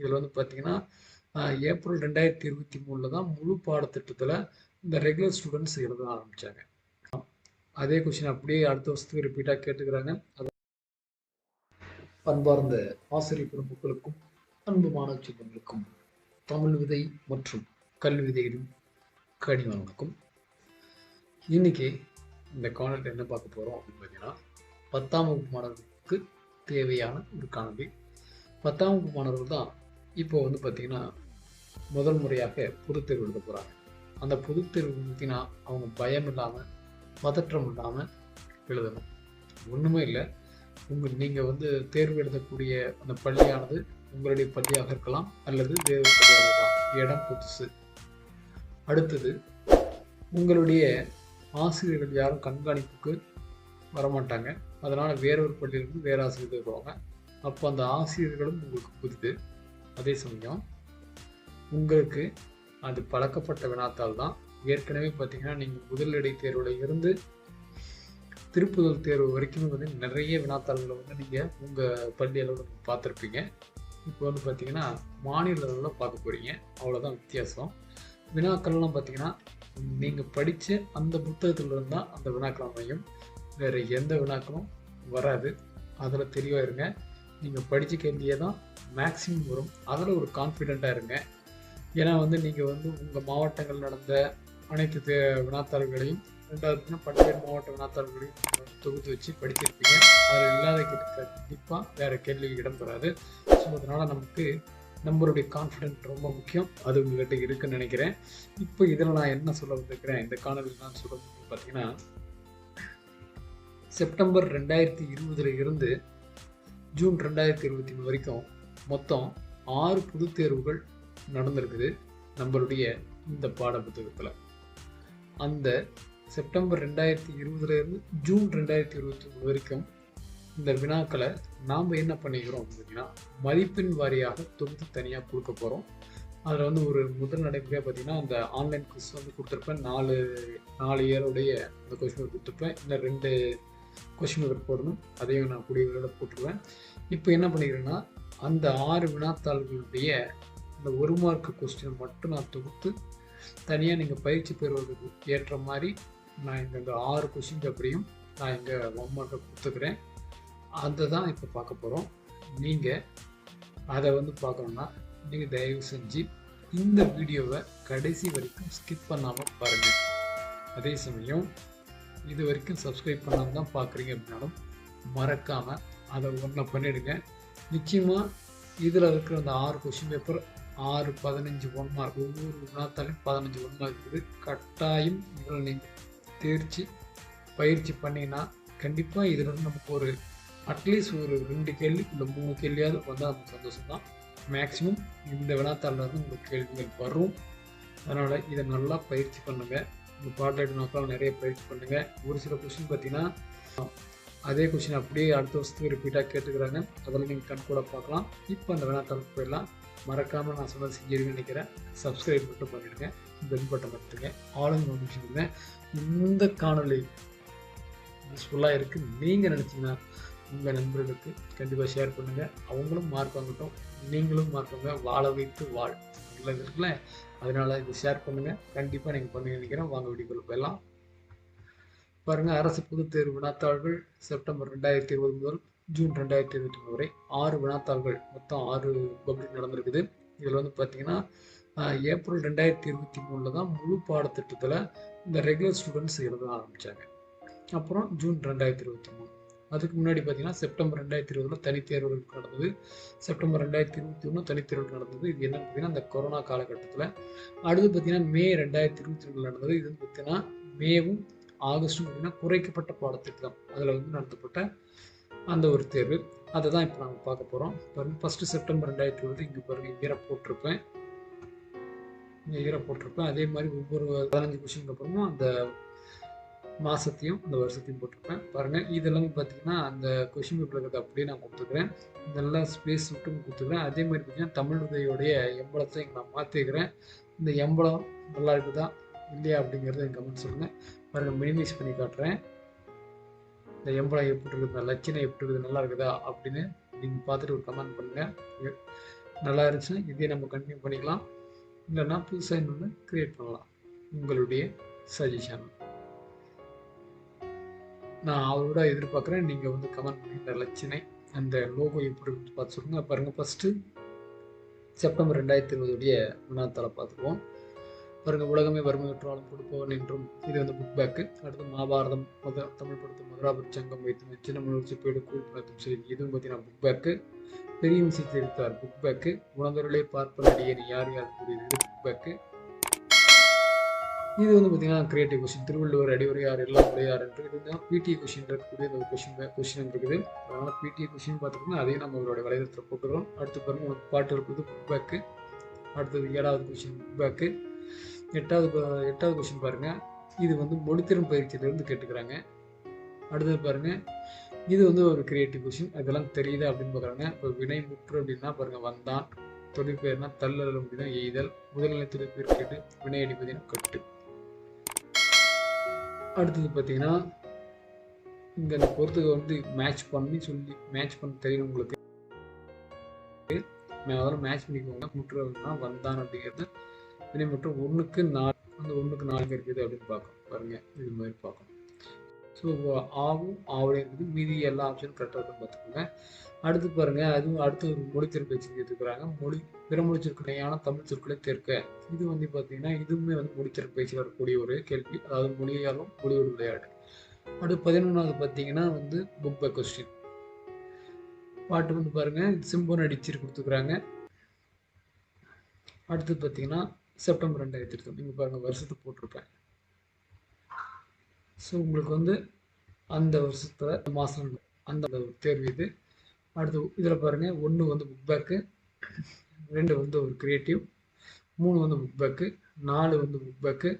இதில் வந்து பார்த்தீங்கன்னா ஏப்ரல் ரெண்டாயிரத்தி இருபத்தி மூணில் தான் முழு பாடத்திட்டத்தில் இந்த ரெகுலர் ஸ்டூடெண்ட்ஸ் எழுத ஆரம்பித்தாங்க அதே கொஷின் அப்படியே அடுத்த வருஷத்துக்கு ரிப்பீட்டாக கேட்டுக்கிறாங்க. அது அன்பார்ந்த ஆசிரியர் பெருமக்களுக்கும் அன்பு மாணவ செல்வங்களுக்கும் தமிழ் விதை மற்றும் கல்வி விதைகளின் கனிவான வணக்கம் இன்னைக்கு இந்த காணொலி என்ன பார்க்க போகிறோம் அப்படின்னு பார்த்தீங்கன்னா பத்தாம் வகுப்பு மாணவர்களுக்கு தேவையான ஒரு காணொலி. பத்தாம் வகுப்பு மாணவர்கள் தான் இப்போ வந்து பார்த்தீங்கன்னா முதல் முறையாக பொதுத்தேர்வு எழுத போகிறாங்க அந்த பொதுத்தேர்வு பார்த்தீங்கன்னா அவங்க பயம் இல்லாமல் பதற்றம் இல்லாமல் எழுதணும். ஒன்றுமே இல்லை. உங்கள் நீங்கள் வந்து தேர்வு எழுதக்கூடிய அந்த பள்ளியானது உங்களுடைய பள்ளியாக இருக்கலாம் அல்லது வேறு பள்ளியாக இருக்கலாம். இடம் புதுசு. அடுத்தது உங்களுடைய ஆசிரியர்கள் யாரும் கண்காணிப்புக்கு வரமாட்டாங்க. அதனால் வேறொரு பள்ளியிலிருந்து வேறு ஆசிரியர்கள் வருவாங்க. அப்போ அந்த ஆசிரியர்களும் உங்களுக்கு புரிது அதே சமயம் உங்களுக்கு அது பழக்கப்பட்ட வினாத்தால் தான். ஏற்கனவே பார்த்தீங்கன்னா நீங்கள் முதல் இடை தேர்வில் இருந்து திருப்புதல் தேர்வு வரைக்கும் வந்து நிறைய வினாத்தாள்களை வந்து நீங்கள் உங்கள் பள்ளி அளவில் பார்த்துருப்பீங்க. இப்போ வந்து பார்த்தீங்கன்னா மாநில அளவில் பார்க்க போகிறீங்க அவ்வளோதான் வித்தியாசம். வினாக்கள்லாம் பார்த்தீங்கன்னா நீங்கள் படித்த அந்த புத்தகத்தில் இருந்தால் அந்த வினாக்கள் அமையும். வேறு எந்த வினாக்களும் வராது. அதில் தெளிவாக இருங்க. நீங்கள் படிச்சுக்க வேண்டிய தான் மேக்ஸிமம் வரும். அதில் ஒரு கான்ஃபிடெண்ட்டாக இருங்க. ஏன்னா வந்து நீங்கள் வந்து உங்கள் மாவட்டங்கள் நடந்த அனைத்து தே வினாத்தாள்களையும் ரெண்டாவது பல்வேறு மாவட்ட வினாத்தாள்களையும் தொகுத்து வச்சு படிச்சிருப்பீங்க. அதில் இல்லாத கிட்ட கண்டிப்பாக வேறு கேள்வி இடம் பெறாது ஸோ அதனால் நமக்கு நம்மளுடைய கான்ஃபிடென்ட் ரொம்ப முக்கியம். அது உங்கள்கிட்ட இருக்குன்னு நினைக்கிறேன். இப்போ இதில் நான் என்ன சொல்ல வந்திருக்கிறேன்? இந்த காணொலியில் நான் சொல்ல பார்த்தீங்கன்னா செப்டம்பர் ரெண்டாயிரத்தி இருபதுல இருந்து ஜூன் ரெண்டாயிரத்தி இருபத்தி மூணு வரைக்கும் மொத்தம் ஆறு பொது தேர்வுகள் நடந்திருக்குது. நம்மளுடைய இந்த பாட புத்தகத்தில். அந்த செப்டம்பர் ரெண்டாயிரத்தி இருபதுலேருந்து ஜூன் ரெண்டாயிரத்தி இருபத்தி மூணு வரைக்கும் இந்த வினாக்களை நாம் என்ன பண்ணிக்கிறோம் அப்படின்னா மதிப்பெண் வாரியாக தொகுத்து தனியாக கொடுக்க போகிறோம் அதில் வந்து ஒரு முதல் நடைமுறையாக பார்த்தீங்கன்னா அந்த ஆன்லைன் குவிஸ் வந்து கொடுத்துருப்பேன். நாலு நாலு இயருடைய அந்த கொஸ்டின் கொடுத்துருப்பேன். இன்னும் ரெண்டு கொஷின் பேப்பர் போடணும். அதையும் நான் கூடிய போட்டுருவேன். இப்போ என்ன பண்ணிக்கிறேன்னா அந்த ஆறு வினாத்தாள்களுடைய அந்த ஒரு மார்க் கொஸ்டினை மட்டும் நான் தொகுத்து தனியாக நீங்கள் பயிற்சி பெறுவதற்கு ஏற்ற மாதிரி நான் இங்கே இந்த ஆறு கொஸ்டின் பேப்பரையும் நான் இங்கே ஒன் மார்க்கை கொடுத்துக்கிறேன். அதை தான் இப்போ பார்க்க போகிறோம் நீங்கள் அதை வந்து பார்க்கணுன்னா நீங்கள் தயவு செஞ்சு இந்த வீடியோவை கடைசி வரைக்கும் ஸ்கிப் பண்ணாமல் பாருங்கள் அதே சமயம் இது வரைக்கும் சப்ஸ்கிரைப் பண்ணாமல் தான் பார்க்குறீங்க அப்படின்னாலும் மறக்காமல் அதை ஒன்றை பண்ணிவிடுங்க நிச்சயமாக இதில் இருக்கிற அந்த ஆறு கொஷின் பேப்பர் ஆறு பதினஞ்சு ஒன் மார்க் ஒவ்வொரு வினாத்தாலையும் பதினஞ்சு ஒன் மார்க் இருக்குது. கட்டாயம் இதில் நீங்கள் தேர்ச்சி பயிற்சி பண்ணிங்கன்னா கண்டிப்பாக இதில் வந்து நமக்கு ஒரு அட்லீஸ்ட் ஒரு ரெண்டு கேள்வி இல்லை மூணு கேள்வியாவது வந்தால் நமக்கு சந்தோஷம் தான் மேக்ஸிமம் இந்த வினாத்தாளில் வந்து உங்களுக்கு கேள்விகள் வரும். அதனால் இதை நல்லா பயிற்சி பண்ணுங்கள் இந்த பாட்லைட் நோக்கம் நிறைய பயிற்சி பண்ணுங்கள் ஒரு சில கொஷின் பார்த்தீங்கன்னா அதே கொஷின் அப்படியே அடுத்த வருஷத்துக்கு ரிப்பீட்டாக கேட்டுக்கிறாங்க. அதில் நீங்கள் கண் கூட பார்க்கலாம். இப்போ அந்த வினாத்தாளுக்கு போயிடலாம். மறக்காமல் நான் சொன்னது செஞ்சிருக்கேன்னு நினைக்கிறேன். சப்ஸ்கிரைப் மட்டும் பண்ணிவிடுங்க பெல் பட்டன் பட்டுருங்க ஆளுங்க நோட்டிஃபிகேஷன் இந்த காணொலி யூஸ்ஃபுல்லாக இருக்குது நீங்கள் நினச்சிங்கன்னா உங்கள் நண்பர்களுக்கு கண்டிப்பாக ஷேர் பண்ணுங்கள் அவங்களும் மார்க் வாங்கட்டும். நீங்களும் மார்க் வாங்க. வாழ வைத்து வாழ். நல்லது இருக்குல்ல அதனால் இது ஷேர் பண்ணுங்கள் கண்டிப்பாக நீங்கள் பண்ணி நினைக்கிறேன். வாங்க வீடியோக்குள்ள போயிடலாம். பாருங்கள் அரசு பொதுத் தேர்வு வினாத்தாள்கள் செப்டம்பர் ரெண்டாயிரத்தி இருபது முதல் ஜூன் ரெண்டாயிரத்தி இருபத்தி மூணு வரை ஆறு வினாத்தாள்கள். மொத்தம் ஆறு பப்ளிக் நடந்திருக்குது. இதில் வந்து பார்த்தீங்கன்னா ஏப்ரல் ரெண்டாயிரத்தி இருபத்தி மூணில் தான் முழு பாடத்திட்டத்தில் இந்த ரெகுலர் ஸ்டூடெண்ட்ஸ் எழுத ஆரம்பித்தாங்க அப்புறம் ஜூன் ரெண்டாயிரத்தி இருபத்தி மூணு. அதுக்கு முன்னாடி பார்த்தீங்கன்னா செப்டம்பர் ரெண்டாயிரத்தி இருபதில் தனித்தேர்வுகள் நடந்தது. செப்டம்பர் ரெண்டாயிரத்தி இருபத்தி ஒன்று தனித்தேர்வுகள் நடந்தது. இது என்னன்னு பார்த்தீங்கன்னா அந்த கொரோனா காலகட்டத்தில். அடுத்து பார்த்தீங்கன்னா மே ரெண்டாயிரத்தி இருபத்தி ரெண்டில் நடந்தது. இது பார்த்தீங்கன்னா மேவும் ஆகஸ்டும் பார்த்தீங்கன்னா குறைக்கப்பட்ட பாடத்திட்டம். அதில் வந்து நடத்தப்பட்ட அந்த ஒரு தேர்வு. அதை தான் இப்போ நாங்கள் பார்க்க போகிறோம் பாருங்க ஃபஸ்ட்டு செப்டம்பர் ரெண்டாயிரத்தி இருபது இங்கே பாருங்கள் ஈர போட்டிருப்பேன். இங்கே ஈர போட்டிருப்பேன். அதே மாதிரி ஒவ்வொரு பதினஞ்சு கொஷினுக்கு அப்புறமும் அந்த மாதத்தையும் அந்த வருஷத்தையும் போட்டிருப்பேன். பாருங்கள் இதெல்லாம் பார்த்தீங்கன்னா அந்த கொஷின் பேப்பர் இருக்கிறது அப்படியே நான் கொடுத்துக்கிறேன். இதெல்லாம் ஸ்பேஸ் விட்டும் கொடுத்துக்கிறேன். அதே மாதிரி பார்த்தீங்கன்னா தமிழ் உதவியோடைய எம்பளத்தை நான் மாற்றிக்கிறேன் இந்த எம்பளம் நல்லா இருக்குதா இல்லையா அப்படிங்கிறத என் கமெண்ட் சொல்லுங்கள் பாருங்கள் மினிமைஸ் பண்ணி காட்டுறேன். இந்த எம்பளம் எப்படி இருக்குது இந்த லட்சணம் எப்படி இருக்குது நல்லா இருக்குதா அப்படின்னு நீங்கள் பார்த்துட்டு ஒரு கமெண்ட் பண்ணுங்கள் நல்லா இருந்துச்சுன்னா இதே நம்ம கண்டினியூ பண்ணிக்கலாம். இல்லைன்னா புதுசாக இன்னொன்று க்ரியேட் பண்ணலாம். உங்களுடைய சஜஷன் நான் அவரோட எதிர்பார்க்குறேன். நீங்கள் வந்து கமெண்ட் பண்ணி இந்த லட்சணை அந்த லோகோ எப்படி பார்த்து சொல்லுங்கள் பாருங்கள் ஃபஸ்ட்டு செப்டம்பர் ரெண்டாயிரத்தி இருபதுடைய வினாத்தாளை பார்த்துருவோம். பாருங்கள் உலகமே வறுமையுற்றாலும் கொடுப்பவன் என்றும் இது வந்து புக் பேக்கு அடுத்து மகாபாரதம் மத தமிழ் படுத்தும் மதுராபுர் சங்கம் வைத்து சின்ன முயற்சி கூழ் கூழ்படுத்தும் சரி இதுவும் பார்த்தீங்கன்னா புக் பேக்கு பெரிய தெரிவித்தார் புக் பேக்கு உணர்ந்தவர்களே பார்ப்பனடியே யார் யார் கூடியது புக் பேக்கு இது வந்து பார்த்தீங்கன்னா கிரியேட்டிவ் கொஷின் திருவள்ளுவர் அடிவரையார் எல்லாம் உடையார் என்று இது வந்து பிடி கொஷின் இருக்கக்கூடிய ஒரு கொஷின் கொஷின் இருக்குது. அதனால் பிடி கொஷின் பார்த்துக்கோங்க அதையும் நம்ம அவரோட வலைதளத்தில் போட்டுக்கிறோம். அடுத்து பாருங்க உங்களுக்கு பாட்டு இருக்குது புக் பேக்கு அடுத்தது ஏழாவது கொஷின் புக் பேக்கு எட்டாவது எட்டாவது கொஷின் பாருங்கள் இது வந்து மொழித்திறன் பயிற்சியிலேருந்து கேட்டுக்கிறாங்க. அடுத்தது பாருங்க இது வந்து ஒரு கிரியேட்டிவ் கொஷின் அதெல்லாம் தெரியுதா அப்படின்னு பார்க்குறாங்க இப்போ வினை முற்று அப்படின்னா பாருங்க வந்தான். தொழிற்பெயர்னா தள்ளல் அப்படின்னா எய்தல். முதல்நிலை தொழிற்பெயர் கேட்டு வினை அடிப்பதினா கட்டு. அடுத்தது பார்த்தீங்கன்னா இங்கே அந்த பொறுத்துக்கு வந்து மேட்ச் பண்ணி சொல்லி மேட்ச் பண்ண தெரியும் உங்களுக்கு. முதல்ல மேட்ச் பண்ணிக்கோங்க முற்றுனா வந்தான் அப்படிங்கிறது வினை மற்றும் ஒன்றுக்கு நாலு அந்த ஒன்றுக்கு நாலு இருக்குது அப்படின்னு பார்க்கணும். பாருங்க இது மாதிரி பார்க்கணும். ஸோ ஆவும் ஆவலையும் இருக்குது. மீதி எல்லா ஆப்ஷனும் கரெக்டாக இருக்கும் பார்த்துக்கோங்க. அடுத்து பாருங்கள் அதுவும் அடுத்து ஒரு மொழித்திறன் பேச்சு மொழி பிறமொழி சொற்களையான தமிழ் சொற்களை தேர்க்க. இது வந்து பார்த்தீங்கன்னா இதுவுமே வந்து மொழித்திறன் பேச்சில் வரக்கூடிய ஒரு கேள்வி. அதாவது மொழியாலும் மொழியோட விளையாட்டு. அடுத்து பதினொன்றாவது பார்த்தீங்கன்னா வந்து புக் பை கொஸ்டின் பாட்டு வந்து பாருங்கள் சிம்போன் அடிச்சு கொடுத்துக்கிறாங்க. அடுத்து பார்த்தீங்கன்னா செப்டம்பர் ரெண்டாயிரத்தி இருபது நீங்கள் பாருங்கள் வருஷத்தை போட்டிருப்பேன். ஸோ உங்களுக்கு வந்து அந்த வருஷத்தில் மாதம் அந்த ஒரு தேர்வு இது. அடுத்து இதில் பாருங்கள் ஒன்று வந்து புக் பேக்கு ரெண்டு வந்து ஒரு க்ரியேட்டிவ் மூணு வந்து புக் பேக்கு நாலு வந்து புக் பேக்கு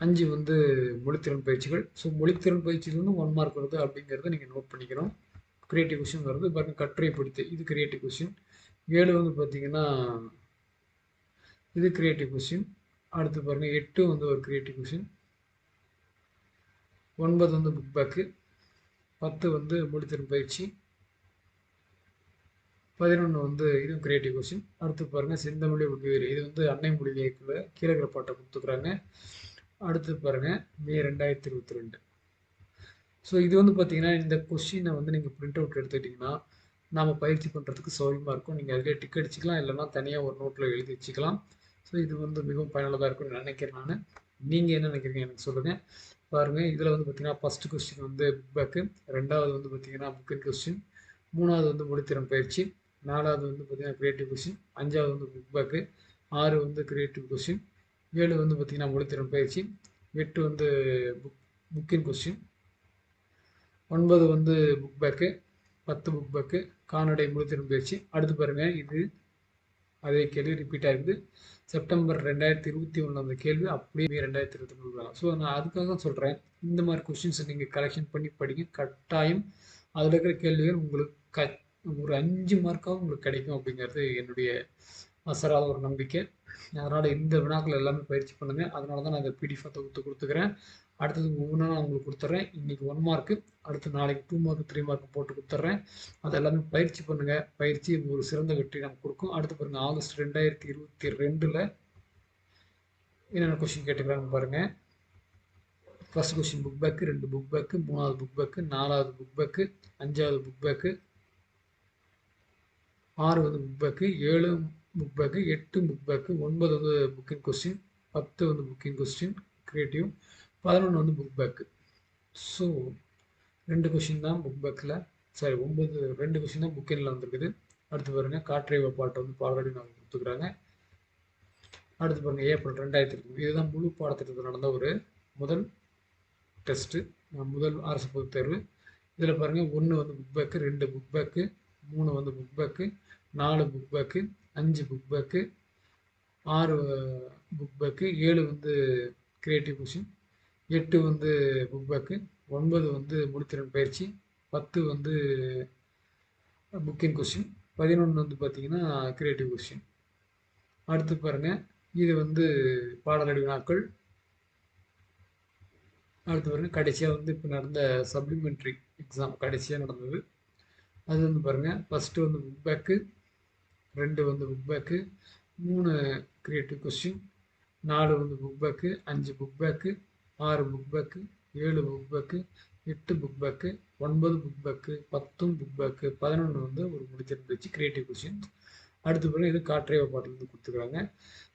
அஞ்சு வந்து மொழித்திறன் பயிற்சிகள். ஸோ மொழித்திறன் பயிற்சியில் வந்து ஒன் மார்க் வருது அப்படிங்கிறத நீங்கள் நோட் பண்ணிக்கணும். கிரியேட்டிவ் கொஷின் வருது. பாருங்க கட்டுரை பிடித்து இது கிரியேட்டிவ் கொஷின் ஏழு வந்து பார்த்தீங்கன்னா இது கிரியேட்டிவ் கொஷின் அடுத்து பாருங்க எட்டு வந்து ஒரு கிரியேட்டிவ் கொஷின் ஒன்பது வந்து புக் பேக்கு பத்து வந்து மொழித்திறன் பயிற்சி. பதினொன்று வந்து இதுவும் கிரியேட்டிவ் கொஷின் அடுத்து பாருங்கள் சிந்தமொழி உதவியர் இது வந்து அன்னை மொழி இயக்குல கீழகிற பாட்டை கொடுத்துக்கிறாங்க அடுத்து பாருங்கள் மே ரெண்டாயிரத்தி இருபத்தி ரெண்டு. ஸோ இது வந்து பார்த்தீங்கன்னா இந்த கொஷினை வந்து நீங்கள் பிரிண்ட் அவுட் எடுத்துக்கிட்டிங்கன்னா நாம் பயிற்சி பண்ணுறதுக்கு சௌரியமாக இருக்கும். நீங்கள் அதிலே டிக் அடிச்சுக்கலாம் இல்லைன்னா தனியாக ஒரு நோட்டில் எழுதி வச்சுக்கலாம். ஸோ இது வந்து மிகவும் பயனுள்ளதாக இருக்கும்னு நினைக்கிறேன் நான். நீங்கள் என்ன நினைக்கிறீங்க எனக்கு சொல்லுங்கள் பாருங்கள் இதில் வந்து பார்த்தீங்கன்னா ஃபஸ்ட்டு கொஸ்டின் வந்து புக் பேக்கு ரெண்டாவது வந்து பார்த்தீங்கன்னா புக்கின் கொஸ்டின் மூணாவது வந்து மொழித்திறன் பயிற்சி நாலாவது வந்து பார்த்தீங்கன்னா கிரியேட்டிவ் கொஸ்டின் அஞ்சாவது வந்து புக் பேக்கு ஆறு வந்து கிரியேட்டிவ் கொஸ்டின் ஏழு வந்து பார்த்திங்கன்னா மொழித்திறன் பயிற்சி எட்டு வந்து புக் புக்கின் கொஸ்டின் ஒன்பது வந்து புக் பேக்கு பத்து புக் பேக்கு கால்நடை மொழித்திறன் பயிற்சி. அடுத்து பாருங்கள் இது அதே கேள்வி ரிப்பீட் ஆகிருக்குது செப்டம்பர் ரெண்டாயிரத்தி இருபத்தி ஒன்று அந்த கேள்வி அப்படியே ரெண்டாயிரத்தி இருபத்தி மூணு வரலாம் ஸோ நான் அதுக்காக தான் சொல்கிறேன் இந்த மாதிரி கொஷின்ஸை நீங்கள் கலெக்ஷன் பண்ணி படிங்க. கட்டாயம் அதில் இருக்கிற கேள்விகள் உங்களுக்கு க ஒரு அஞ்சு மார்க்காகவும் உங்களுக்கு கிடைக்கும் அப்படிங்கிறது என்னுடைய அசராத ஒரு நம்பிக்கை. அதனால் இந்த வினாக்கள் எல்லாமே பயிற்சி பண்ணுங்கள் அதனால தான் நான் இந்த பிடிஎஃப் தொகுத்து கொடுத்துக்கிறேன். அடுத்தது ஒவ்வொன்றா நான் உங்களுக்கு கொடுத்துட்றேன் இன்றைக்கி ஒன் மார்க்கு அடுத்து நாளைக்கு டூ மார்க் த்ரீ மார்க் போட்டு கொடுத்துட்றேன் அது எல்லாமே பயிற்சி பண்ணுங்கள் பயிற்சி ஒரு சிறந்த வெற்றி நமக்கு கொடுக்கும். அடுத்து பாருங்கள் ஆகஸ்ட் ரெண்டாயிரத்தி இருபத்தி ரெண்டில் என்னென்ன கொஷின் கேட்டுக்கிறாங்க பாருங்கள் ஃபர்ஸ்ட் கொஷின் புக் பேக்கு ரெண்டு புக் பேக்கு மூணாவது புக் பேக்கு நாலாவது புக் பேக்கு அஞ்சாவது புக் பேக்கு ஆறு வந்து புக் பேக்கு ஏழு புக் பேக்கு எட்டு புக் பேக்கு ஒன்பது வந்து புக்கிங் கொஸ்டின் பத்து வந்து புக்கிங் கொஸ்டின் கிரியேட்டிவ் பதினொன்று வந்து புக் பேக்கு ஸோ ரெண்டு கொஷின் தான் புக் பேக்கில் சாரி ஒம்பது ரெண்டு கொஷின் தான் புக்கிங்கில் வந்திருக்குது. அடுத்து பாருங்கள் காற்றைவ பாட்டை வந்து ஆல்ரெடி நாங்கள் கொடுத்துக்கிறாங்க அடுத்து பாருங்க ஏப்ரல் ரெண்டாயிரத்தி இருபது இதுதான் முழு பாடத்திட்டத்தில் நடந்த ஒரு முதல் டெஸ்ட்டு முதல் அரசு பொதுத் தேர்வு. இதில் பாருங்கள் ஒன்று வந்து புக் பேக்கு ரெண்டு புக் பேக்கு மூணு வந்து புக் பேக்கு நாலு புக் பேக்கு அஞ்சு புக் பேக்கு ஆறு புக் பேக்கு ஏழு வந்து கிரியேட்டிவ் கொஷின் எட்டு வந்து புக் பேக்கு ஒன்பது வந்து முடித்திறன் பயிற்சி பத்து வந்து புக்கிங் கொஸ்டின் பதினொன்று வந்து பார்த்தீங்கன்னா கிரியேட்டிவ் கொஸ்டின் அடுத்து பாருங்கள் இது வந்து பாடலடி வினாக்கள் அடுத்து பாருங்கள் கடைசியாக வந்து இப்போ நடந்த சப்ளிமெண்ட்ரி எக்ஸாம் கடைசியாக நடந்தது. அது வந்து பாருங்கள் ஃபஸ்ட்டு வந்து புக் பேக்கு ரெண்டு வந்து புக் பேக்கு மூணு க்ரியேட்டிவ் கொஸ்டின் நாலு வந்து புக் பேக்கு அஞ்சு புக் பேக்கு ஆறு புக் பேக்கு ஏழு புக் பேக்கு எட்டு புக் பேக்கு ஒன்பது புக் பேக்கு பத்தும் புக் பேக்கு பதினொன்று வந்து ஒரு முடிச்சிருந்துச்சு கிரியேட்டிவ் கொஷின் அடுத்து பிறகு இது காற்றைய பாட்டிலேருந்து கொடுத்துக்கிறாங்க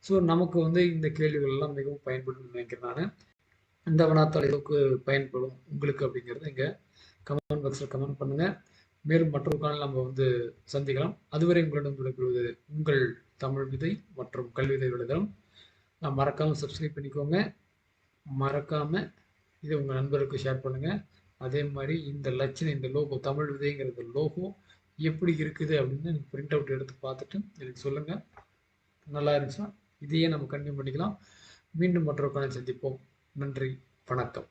ஸோ நமக்கு வந்து இந்த கேள்விகள் எல்லாம் மிகவும் பயன்படும் நினைக்கிறேன் நான். இந்த வினாத்தாள் அளவுக்கு பயன்படும் உங்களுக்கு அப்படிங்கிறது இங்கே கமெண்ட் பாக்ஸில் கமெண்ட் பண்ணுங்கள் மேலும் மற்றொரு காலம் நம்ம வந்து சந்திக்கலாம். அதுவரை உங்களிடம் விடைபெறுவது உங்கள் தமிழ் விதை மற்றும் கல்விதை விடுதலும் நான் மறக்காமல் சப்ஸ்கிரைப் பண்ணிக்கோங்க. மறக்காமல் இதை உங்கள் நண்பருக்கு ஷேர் பண்ணுங்கள் அதே மாதிரி இந்த லட்சணம் இந்த லோகோ தமிழ் விதைங்கிறது லோகோ எப்படி இருக்குது அப்படின்னு எனக்கு பிரிண்ட் அவுட் எடுத்து பார்த்துட்டு எனக்கு சொல்லுங்கள் நல்லா இருந்துச்சுன்னா இதையே நம்ம கண்டினியூ பண்ணிக்கலாம். மீண்டும் மற்றொரு காலம் சந்திப்போம். நன்றி வணக்கம்.